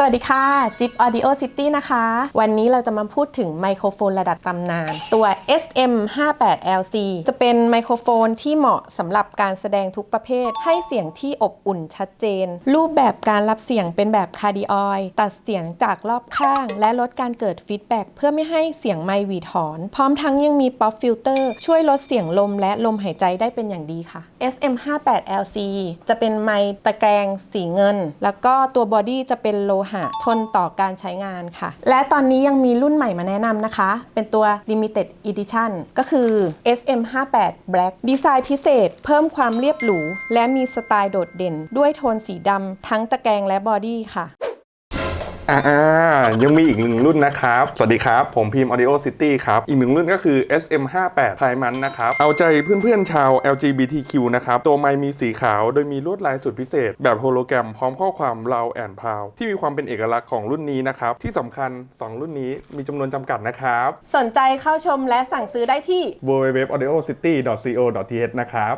สวัสดีค่ะจิ๊บ Audio City นะคะ วันนี้เราจะมาพูดถึงไมโครโฟนระดับตำนาน ตัว SM58LC จะเป็นไมโครโฟนที่เหมาะสำหรับการแสดงทุกประเภท ให้เสียงที่อบอุ่นชัดเจน รูปแบบการรับเสียงเป็นแบบคาร์ดิออยตัดเสียงจากรอบข้าง และลดการเกิดฟีดแบ็กเพื่อไม่ให้เสียงไมค์หวีดหอน พร้อมทั้งยังมีป๊อปฟิลเตอร์ช่วยลดเสียงลมและลมหายใจได้เป็นอย่างดีค่ะ SM58LC จะเป็นไมค์ตะแกรงสีเงิน แล้วก็ตัวบอดี้จะเป็นโลหะ ทนต่อการใช้งานค่ะ และตอนนี้ยังมีรุ่นใหม่มาแนะนำนะคะ เป็นตัว Limited Edition ก็คือ SM58 Black ดีไซน์พิเศษ เพิ่มความเรียบหรู และมีสไตล์โดดเด่น ด้วยโทนสีดำทั้งตะแกรงและบอดี้ค่ะ อ่ายังมีอีกหนึ่งรุ่นนะครับ สวัสดีครับ ผมพิมพ์ Audio City ครับ อีกหนึ่งรุ่นก็คือ SM58 p r i m a n นะครับ เอาใจเพื่อนๆชาว LGBTQ นะครับ ตัวไมค์มีสีขาวโดยมีลวดลายสุดพิเศษ แบบโฮโลแกรมพร้อมข้อความ loud and proud ที่มีความเป็นเอกลักษณ์ของรุ่นนี้นะครับ ที่สำคัญ 2 รุ่นนี้มีจำนวนจำกัดนะครับ สนใจเข้าชมและสั่งซื้อได้ที่ www.audiocity.co.th นะครับ